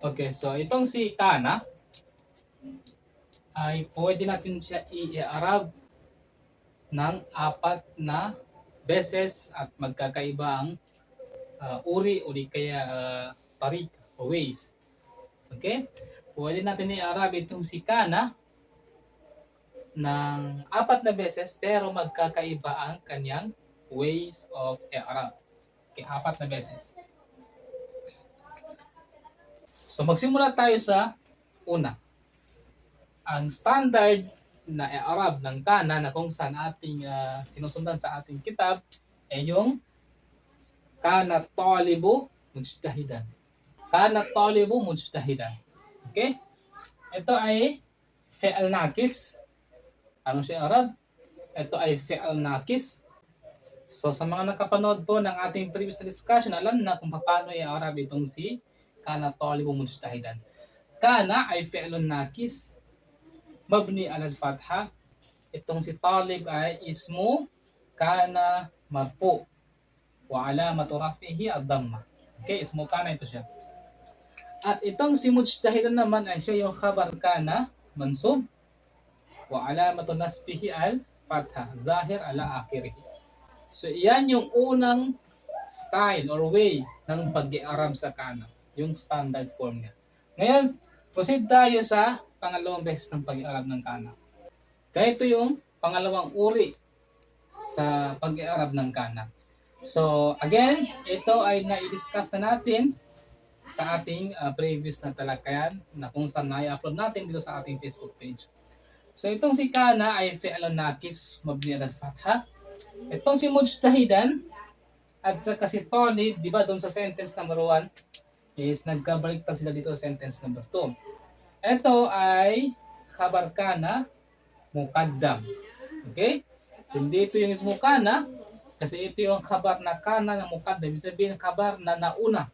Okay, so itong si Kana ay pwede natin siya i-arab ng apat na beses at magkakaiba ang ah, uri o di kaya uh, tarik o ways. Okay? Pwede natin i-arab itong si Kana ng apat na beses pero magkakaiba ang kanyang ways of i-arab. Okay, apat na beses. So magsimula tayo sa una. Ang standard na Arab ng Kana na kung saan ating ah, sinusundan sa ating kitab ay yung Kana talibu mujtahidan. Kana talibu mujtahidan. Okay? Ito ay fi'al nakis. Ano siya Arab? Ito ay fi'al nakis. So sa mga nakapanood po ng ating previous discussion, alam na kung paano i-Arab itong si kana talibu mujtahidan. Kana ay fi'lun nakis mabni alal fatha. Itong si talib ay ismu kana marfu wa alamatu rafihi ad-dhamma. Okay, ismu kana ito siya. At itong si mujtahidan naman ay siya yung khabar kana mansub wa alamatu nasbihi al fatha zahir ala akhirih. So iyan yung unang style or way ng pag-i-arab sa kana yung standard form niya. Ngayon, proceed tayo sa pangalawang beses ng pag-iarab ng kana. Ganito yung pangalawang uri sa pag-iarab ng kana. So, again, ito ay na-discuss na natin sa ating uh, previous na talakayan na kung saan na-upload natin dito sa ating Facebook page. So, itong si kana ay fi'lan nakis mabni al fatha. Itong si mujtahidan at saka si talib, di ba doon sa sentence number 1, is nagkabaliktad sila dito sa sentence number 2. Ito ay khabar kana mukaddam. Okay? Hindi ito yung ismu kana kasi ito yung khabar na kana na mukaddam. Ibig sabihin khabar na nauna.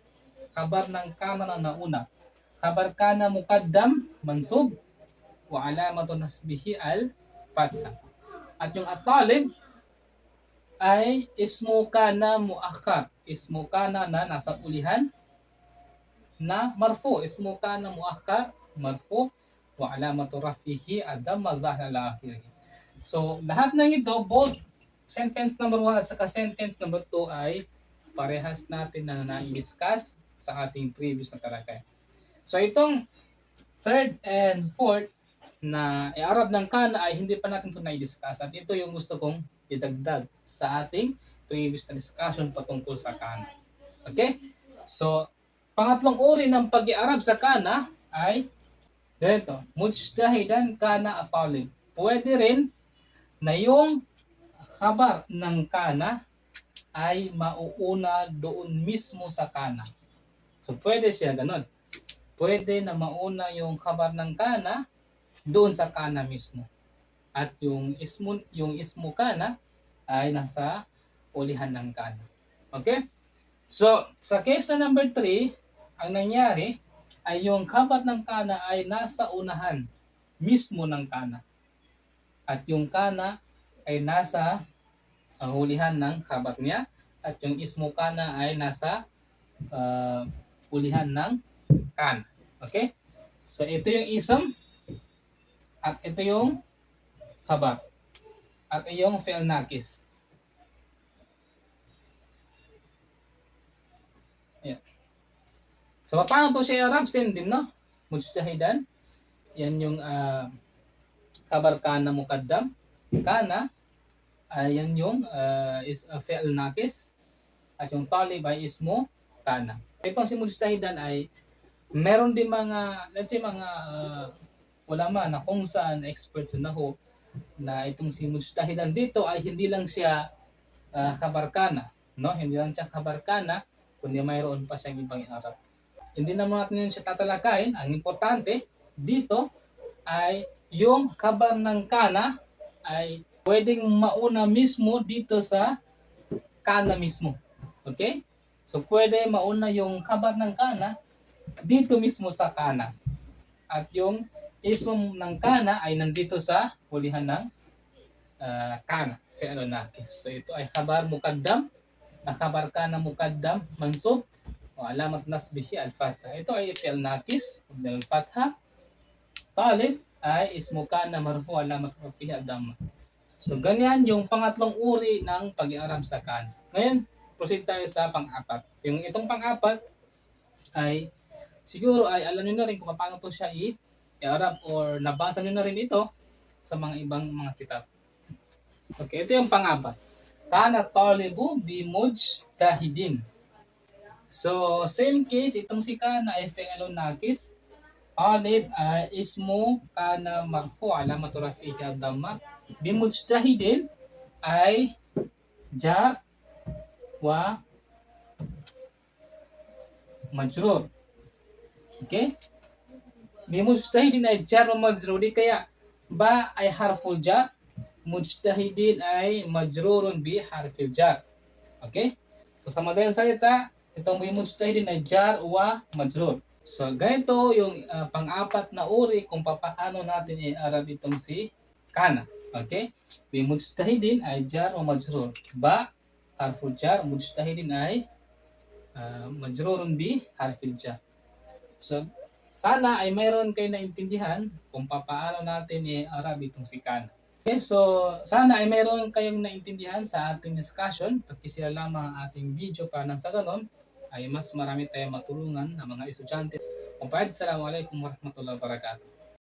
Khabar ng kana na nauna. Khabar kana mukaddam mansub wa alamatu nasbihi al fatha. At yung atalib ay ismu kana muakkar. Ismu kana na nasa ulihan na marfu ismu kana muakkar marfu wa alamatu rafihi adamma zahra ala. So lahat ng ito both sentence number 1 at saka sentence number 2 ay parehas natin na na-discuss sa ating previous na talakay. So itong third and fourth na i-arab ng kana ay hindi pa natin ito na-discuss at ito yung gusto kong idagdag sa ating previous na discussion patungkol sa kana. Okay? So, Pangatlong uri ng pag-iarab sa kana ay ganito, mujtahidan kana at talib. Pwede rin na yung kabar ng kana ay mauuna doon mismo sa kana. So pwede siya ganun. Pwede na mauna yung kabar ng kana doon sa kana mismo. At yung ismo, yung ismo kana ay nasa ulihan ng kana. Okay? So, sa case na number 3, ang nangyari ay yung kabat ng kana ay nasa unahan mismo ng kana. At yung kana ay nasa uh, hulihan ng kabat niya at yung ismo kana ay nasa uh, ulihan ng kana. Okay? So ito yung ism at ito yung kabat. At yung nakis. Ayan. So, paano to siya Arab? Same din, no? Mujtahidan. Yan yung uh, kabar kana mukaddam. Kana, uh, yan yung uh, is uh, fi'l nakis. At yung talib ay ismo kana. Itong si mujtahidan ay meron din mga, let's say mga uh, ulama na kung saan experts na ho na itong si mujtahidan dito ay hindi lang siya uh, kabar kana, no? Hindi lang siya kabar kana, kundi mayroon pa siyang ibang Arab hindi naman natin yun siya tatalakayin. Ang importante dito ay yung kabar ng kana ay pwedeng mauna mismo dito sa kana mismo. Okay? So pwede mauna yung kabar ng kana dito mismo sa kana. At yung ismo ng kana ay nandito sa hulihan ng uh, kana. Fi'lo nakis. So ito ay kabar mukaddam. Na kabar kana mukaddam mansub وعلامة نصبه الفتحة ito ay fi'l nakis مبني الفتحة طالب ay ismu kana marfu alamat rafihi ad-dhamma so ganyan yung pangatlong uri ng pag-iarab sa kan ngayon proceed tayo sa pang-apat yung itong pang-apat ay siguro ay alam niyo na rin kung paano to siya i- i-arab or nabasa niyo na rin ito sa mga ibang mga kitab okay ito yung pang-apat kana talibu bi mujtahidin So, same case, itong si Kana ay fi'lun nakis. Talib ay ismu kana marfu alamatu rafihi ad-dhamma. Bimujtahidin ay jar wa majrur. Okay? Bimujtahidin ay jar wa majrur. Di kaya ba ay harful jar, mujtahidin ay majrurun bi harfil jar. Okay? So sa madaling salita, itong bimujtahidin ay jar wa majrur. So ganito yung ah, pang-apat na uri kung papaano natin i-arab itong si kana. Okay? Bimujtahidin ay jar wa majrur. Ba harful jar, mujtahidin ay ah, majrurun bi harfil jar. So sana ay mayroon kayo naintindihan kung papaano natin i-arab itong si kana. Okay, so sana ay mayroon kayong naintindihan sa ating discussion. Pagkisira lamang ang ating video para nang sa ganon ay mas marami tayong matulungan ng mga estudyante. Kumpahid, Assalamualaikum warahmatullahi wabarakatuh.